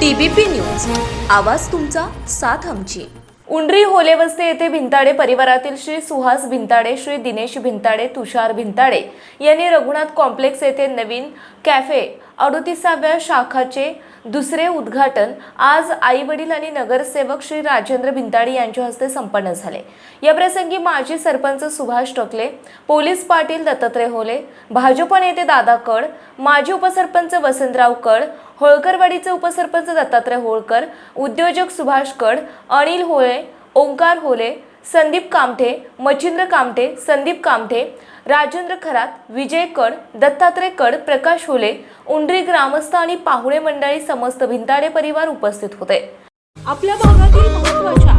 TBP news. आवाज तुमचा साथ आमची. उंडरी होलेवस्ते येथे भिंताडे परिवारातील श्री सुहास भिंताडे श्री दिनेश भिंताडे तुषार भिंताडे यांनी रघुनाथ कॉम्प्लेक्स येथे नवीन कॅफे अडोतीसाव्या शाखाचे दुसरे उद्घाटन आज आई वडील आणि नगरसेवक श्री राजेंद्र भिंताडे यांच्या हस्ते संपन्न झाले. याप्रसंगी माजी सरपंच सुभाष टकले पोलीस पाटील दत्तात्रय होले भाजप नेते दादा कड माजी उपसरपंच वसंतराव कड होळकरवाडीचे उपसरपंच दत्तात्रय होळकर उद्योजक सुभाष कड अनिल होळे ओंकार होले संदीप कामठे मच्छिंद्र कामठे संदीप कामठे राजेंद्र खरात विजय कड दत्तात्रय कड प्रकाश होले उंडरी ग्रामस्थ आणि पाहुणे मंडळी समस्त भिंताडे परिवार उपस्थित होते. आपल्या भागातील